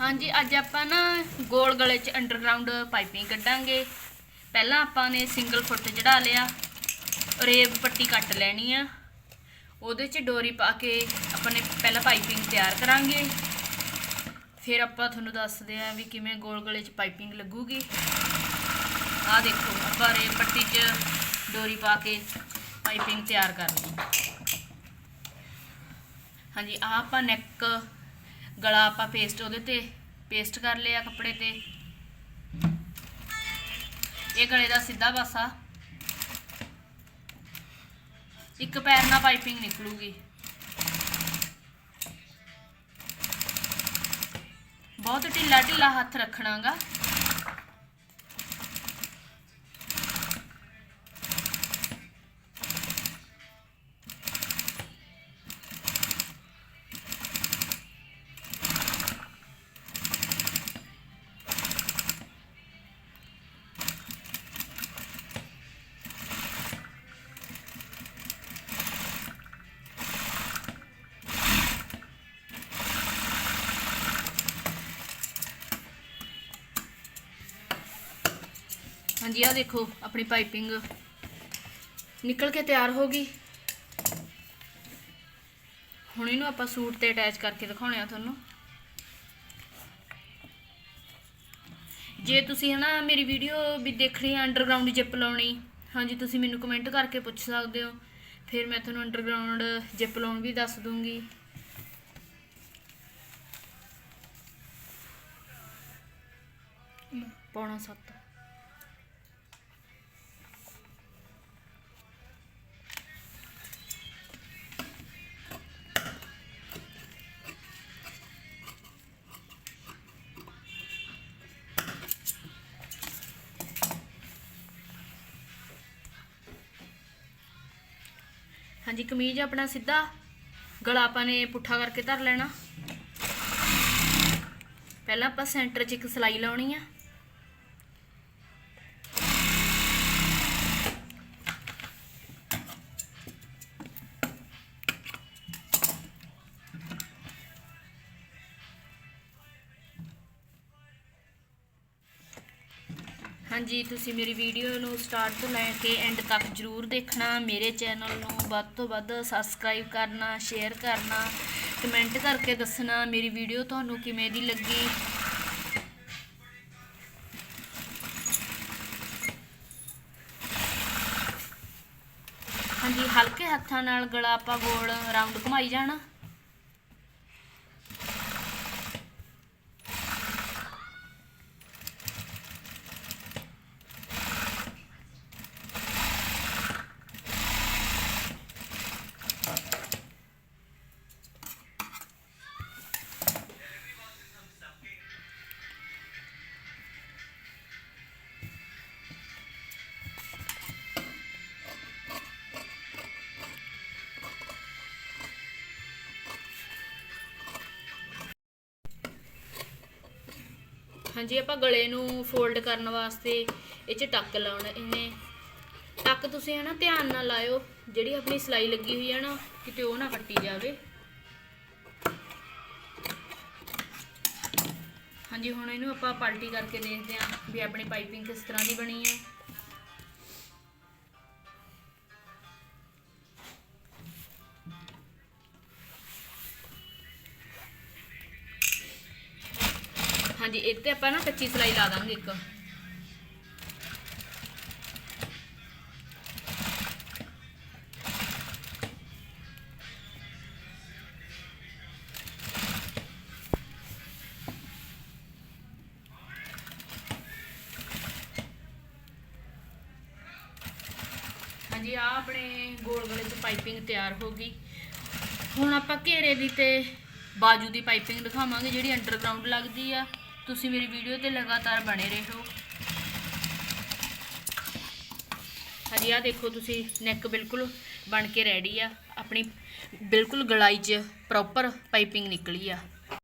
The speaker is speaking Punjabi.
ਹਾਂਜੀ, ਅੱਜ ਆਪਾਂ ਨਾ ਗੋਲ ਗਲੇ 'ਚ ਅੰਡਰਗਰਾਉਂਡ ਪਾਈਪਿੰਗ ਕੱਢਾਂਗੇ। ਪਹਿਲਾਂ ਆਪਾਂ ਨੇ ਸਿੰਗਲ ਫੁੱਟ ਚੜਾ ਲਿਆ, ਰੇਬ ਪੱਟੀ ਕੱਟ ਲੈਣੀ ਆ। ਉਹਦੇ 'ਚ ਡੋਰੀ ਪਾ ਕੇ ਆਪਾਂ ਨੇ ਪਹਿਲਾਂ ਪਾਈਪਿੰਗ ਤਿਆਰ ਕਰਾਂਗੇ। ਫਿਰ ਆਪਾਂ ਤੁਹਾਨੂੰ ਦੱਸਦੇ ਆ ਵੀ ਕਿਵੇਂ ਗੋਲ ਗਲੇ 'ਚ ਪਾਈਪਿੰਗ ਲੱਗੂਗੀ। ਆਹ ਦੇਖੋ, ਆਪਾਂ ਰੇਬ ਪੱਟੀ 'ਚ ਡੋਰੀ ਪਾ ਕੇ ਪਾਈਪਿੰਗ ਤਿਆਰ ਕਰ ਲਈ। ਹਾਂਜੀ, ਆਹ ਆਪਾਂ ਨੈਕ ਗਲਾ ਆਪਾਂ ਪੇਸਟ ਉਹਦੇ ਤੇ ਪੇਸਟ ਕਰ ਲਿਆ ਕੱਪੜੇ ਤੇ। ਇਹ ਗਲੇ ਦਾ ਸਿੱਧਾ ਪਾਸਾ। ਇੱਕ ਪੈਰ ਨਾਲ ਪਾਈਪਿੰਗ ਨਿਕਲੂਗੀ। ਬਹੁਤ ਢਿੱਲਾ ਢਿੱਲਾ ਹੱਥ ਰੱਖਣਾਗਾ। ਹਾਂਜੀ ਆ ਦੇਖੋ, ਆਪਣੀ ਪਾਈਪਿੰਗ। ਨਿਕਲ ਕੇ ਤਿਆਰ ਹੋ ਗਈ। ਹੁਣ ਇਹਨੂੰ ਆਪਾਂ ਸੂਟ ਤੇ ਅਟੈਚ ਕਰਕੇ ਦਿਖਾਉਣੇ ਆ ਤੁਹਾਨੂੰ। ਜੇ ਤੁਸੀਂ ਹਨਾ ਮੇਰੀ ਵੀਡੀਓ ਵੀ ਦੇਖਣੀ ਹੈ ਅੰਡਰਗਰਾਉਂਡ ਜਿਪ ਲਾਉਣੀ, ਹਾਂਜੀ, ਤੁਸੀਂ ਮੈਨੂੰ ਕਮੈਂਟ ਕਰਕੇ ਪੁੱਛ ਸਕਦੇ ਹੋ। ਫਿਰ ਮੈਂ ਤੁਹਾਨੂੰ ਅੰਡਰਗਰਾਉਂਡ ਜਿਪ ਲਾਉਣ ਵੀ ਦੱਸ ਦੂੰਗੀ। ਪੌਣਾ ਸੱਤ। ਹਾਂਜੀ, ਕਮੀਜ਼ ਆਪਣਾ ਸਿੱਧਾ ਗਲਾ ਆਪਾਂ ਨੇ ਪੁੱਠਾ ਕਰਕੇ ਧਰ ਲੈਣਾ। ਪਹਿਲਾਂ ਆਪਾਂ ਸੈਂਟਰ 'ਚ ਇੱਕ ਸਲਾਈ ਲਾਉਣੀ ਆ। ਹਾਂਜੀ, ਤੁਸੀਂ ਮੇਰੀ ਵੀਡੀਓ ਨੂੰ ਸਟਾਰਟ ਤੋਂ ਲੈ ਕੇ ਐਂਡ ਤੱਕ ਜਰੂਰ ਦੇਖਣਾ, ਮੇਰੇ ਚੈਨਲ ਨੂੰ ਵੱਧ ਤੋਂ ਵੱਧ ਸਬਸਕ੍ਰਾਈਬ ਕਰਨਾ ਸ਼ੇਅਰ ਕਰਨਾ ਕਮੈਂਟ ਕਰਕੇ ਦੱਸਣਾ, ਮੇਰੀ ਵੀਡੀਓ ਤੁਹਾਨੂੰ ਕਿਵੇਂ ਦੀ ਲੱਗੀ। ਹਾਂਜੀ, ਹਲਕੇ ਹੱਥਾਂ ਨਾਲ ਗਲਾ ਆਪਾਂ ਗੋਲ ਰਾਉਂਡ ਘੁਮਾਈ ਜਾਣਾ। ਹਾਂਜੀ, ਆਪਾਂ ਗਲੇ ਨੂੰ ਫੋਲਡ ਕਰਨ ਵਾਸਤੇ ਇਹ ਚ ਟੱਕ ਲਾਉਣਾ, ਇਹਨੇ ਟੱਕ ਤੁਸੀਂ ਹਨਾ ਧਿਆਨ ਨਾਲ ਲਾਇਓ, ਜਿਹੜੀ ਆਪਣੀ ਸਲਾਈ ਲੱਗੀ ਹੋਈ ਹੈ ਨਾ, ਕਿਤੇ ਉਹ ਨਾ ਕੱਟੀ ਜਾਵੇ। ਹਾਂਜੀ, ਹੁਣ ਇਹਨੂੰ ਆਪਾਂ ਪਲਟੀ ਕਰਕੇ ਦੇਖਦੇ ਹਾਂ ਵੀ ਆਪਣੀ ਪਾਈਪਿੰਗ ਕਿਸ ਤਰ੍ਹਾਂ ਦੀ ਬਣੀ ਹੈ ਹਾਂਜੀ, ਇਹ ਤੇ ਆਪਾਂ ਨਾ ਕੱਚੀ ਸਲਾਈ ਲਾ ਦਾਂਗੇ ਇੱਕ। ਹਾਂਜੀ ਆ ਆਪਣੇ ਗੋਲ ਗਲੇ 'ਚ ਪਾਈਪਿੰਗ ਤਿਆਰ ਹੋ ਗਈ। ਹੁਣ ਆਪਾਂ ਘੇਰੇ ਦੀ ਤੇ ਬਾਜੂ ਦੀ ਪਾਈਪਿੰਗ ਦਿਖਾਵਾਂਗੇ ਜਿਹੜੀ ਅੰਡਰਗਰਾਉਂਡ ਲੱਗਦੀ ਆ। ਤੁਸੀਂ ਮੇਰੀ ਵੀਡੀਓ ਤੇ ਲਗਾਤਾਰ ਬਣੇ ਰਹੋ। ਹਾਂਜੀ ਆ ਦੇਖੋ ਤੁਸੀਂ ਨੈਕ ਬਿਲਕੁਲ ਬਣ ਕੇ ਰੈਡੀ ਆ। ਆਪਣੀ ਬਿਲਕੁਲ ਗਲਾਈ 'ਚ ਪ੍ਰੋਪਰ ਪਾਈਪਿੰਗ ਨਿਕਲੀ ਆ।